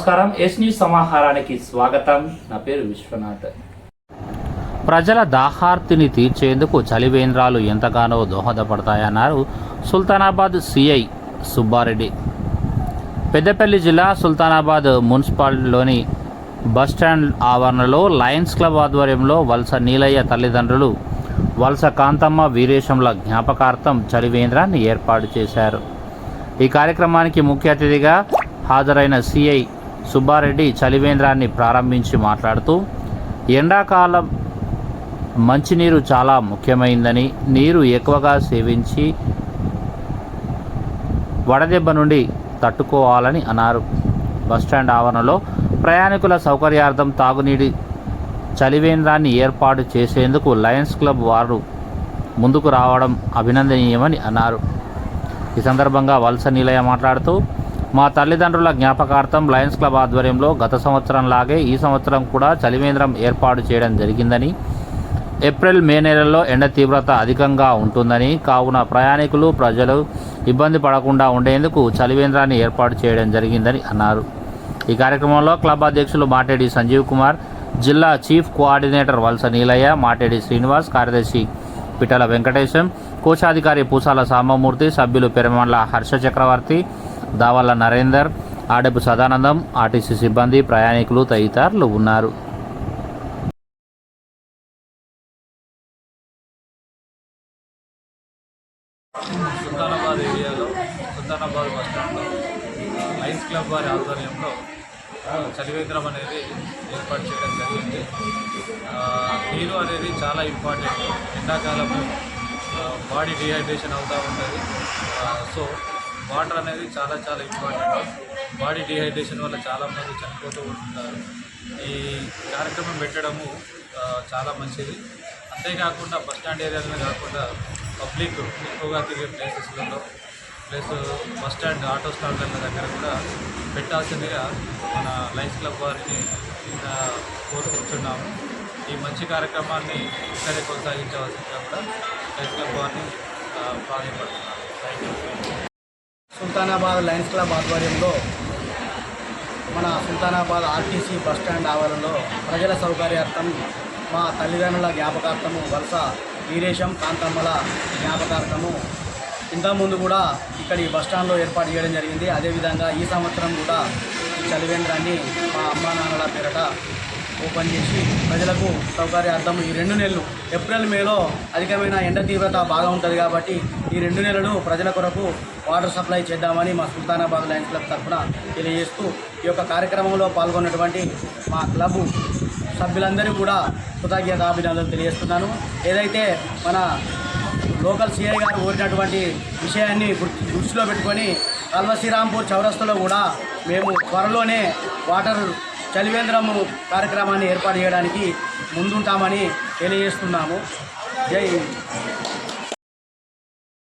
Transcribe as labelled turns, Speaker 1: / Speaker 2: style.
Speaker 1: నమస్కారం. Yes news సమాహారానికి స్వాగతం. నా పేరు విశ్వనాథ్. ప్రజల దాహార్తిని తీర్చేందుకు చలివేంద్రాలు ఎంతగానో దోహదపడతాయన్నారు సుల్తానాబాద్ సిఐ సుబ్బారెడ్డి. పెద్దపల్లి జిల్లా సుల్తానాబాద్ మున్సిపాలిటీలోని బస్టాండ్ ఆవరణలో లయన్స్ క్లబ్ ఆధ్వర్యంలో వలస నీలయ్య తల్లిదండ్రులు వలస కాంతమ్మ వీరేశంల జ్ఞాపకార్థం చలివేంద్రాన్ని ఏర్పాటు చేశారు. ఈ కార్యక్రమానికి ముఖ్య అతిథిగా హాజరైన సిఐ సుబ్బారెడ్డి చలివేంద్రాన్ని ప్రారంభించి మాట్లాడుతూ ఎండాకాలం మంచినీరు చాలా ముఖ్యమైందని నీరు ఎక్కువగా సేవించి వడదెబ్బ నుండి తట్టుకోవాలని అన్నారు. బస్టాండ్ ఆవరణలో ప్రయాణికుల సౌకర్యార్థం తాగునీటి చలివేంద్రాన్ని ఏర్పాటు చేసేందుకు లయన్స్ క్లబ్ వారు ముందుకు రావడం అభినందనీయమని అన్నారు. ఈ సందర్భంగా వలస నిలయ మాట్లాడుతూ మా తల్లిదండ్రుల జ్ఞాపకార్థం లయన్స్ క్లబ్ ఆధ్వర్యంలో గత సంవత్సరం లాగే ఈ సంవత్సరం కూడా చలివేంద్రం ఏర్పాటు చేయడం జరిగిందని ఏప్రిల్ మే నెలల్లో ఎండ తీవ్రత అధికంగా ఉంటుందని కావున ప్రయాణికులు ప్రజలు ఇబ్బంది పడకుండా ఉండేందుకు చలివేంద్రాన్ని ఏర్పాటు చేయడం జరిగిందని అన్నారు. ఈ కార్యక్రమంలో క్లబ్ అధ్యక్షులు మాటేడి సంజీవ్ కుమార్ జిల్లా చీఫ్ కోఆర్డినేటర్ వలస నీలయ్య మాటేడి శ్రీనివాస్ కార్యదర్శి పిటల వెంకటేశం కోశాధికారి పూసాల సాంబమూర్తి సభ్యులు పెరమండ్ల హర్ష చక్రవర్తి దావల్ల నరేందర్ ఆడపు సదానందం ఆర్టీసీ సిబ్బంది ప్రయాణికులు తదితరులు ఉన్నారు.
Speaker 2: సుల్తానాబాద్ ఏరియాలో సుల్తానాబాద్ బస్ స్టాండ్లో లయన్స్ క్లబ్ వారి ఆధ్వర్యంలో చలివేంద్రం అనేది ఏర్పాటు చేయడం జరిగింది. నీరు అనేది చాలా ఇంపార్టెంట్. ఎండాకాలంలో బాడీ డిహైడ్రేషన్ అవుతూ ఉంటుంది. సో వాటర్ అనేది చాలా చాలా ఇంపార్టెంట్. బాడీ డిహైడ్రేషన్ వల్ల చాలామంది చనిపోతూ ఉంటుంటారు ఈ కార్యక్రమం పెట్టడము చాలా మంచిది. అంతేకాకుండా బస్ స్టాండ్ ఏరియాలోనే కాకుండా పబ్లిక్ ఎక్కువగా తిరిగే ప్లేసెస్లలో ప్లస్ బస్ స్టాండ్ ఆటో స్టాండ్ల దగ్గర కూడా పెట్టాల్సిందిగా మన లైన్స్ క్లబ్ వారిని కోరుకుంటున్నాము. ఈ మంచి కార్యక్రమాన్ని ఇక్కడే కొనసాగించవలసిందిగా కూడా లైన్స్ క్లబ్ వారిని ఆ, ప్రాధాన్యపడుతున్నాను. Thank you
Speaker 3: Sultanabad lions club ఆధ్వర్యంలో మన సుల్తానాబాద్ ఆర్టీసీ బస్ స్టాండ్ ఆవరణలో ప్రజల సౌకర్యార్థం మా తల్లిదండ్రుల జ్ఞాపకార్థము వలస వీరేశం కాంతమ్మల జ్ఞాపకార్థము. ఇంతకుముందు కూడా ఇక్కడ ఈ బస్ స్టాండ్లో ఏర్పాటు చేయడం జరిగింది. అదేవిధంగా ఈ సంవత్సరం కూడా ఈ చలివేంద్రాన్ని మా అమ్మా నాన్నల పేరట ఓపెన్ చేసి ప్రజలకు సౌకర్యార్థం ఈ రెండు నెలలు ఏప్రిల్ మేలో అధికమైన ఎండ తీవ్రత బాగా ఉంటుంది కాబట్టి ఈ రెండు నెలలు ప్రజల కొరకు వాటర్ సప్లై చేద్దామని మా సుల్తానాబాద్ లయన్స్ క్లబ్ తరఫున తెలియజేస్తూ ఈ యొక్క కార్యక్రమంలో పాల్గొన్నటువంటి మా క్లబ్ సభ్యులందరూ కూడా కృతజ్ఞతాభినందనలు తెలియజేస్తున్నాను. ఏదైతే మన లోకల్ సిఐ గారు కోరినటువంటి విషయాన్ని దృష్టిలో పెట్టుకొని కల్వశ్రీరాంపూర్ చౌరస్తలో కూడా మేము త్వరలోనే వాటర్ చలివేంద్రము కార్యక్రమాన్ని ఏర్పాటు చేయడానికి ముందుంటామని తెలియజేస్తున్నాము. జై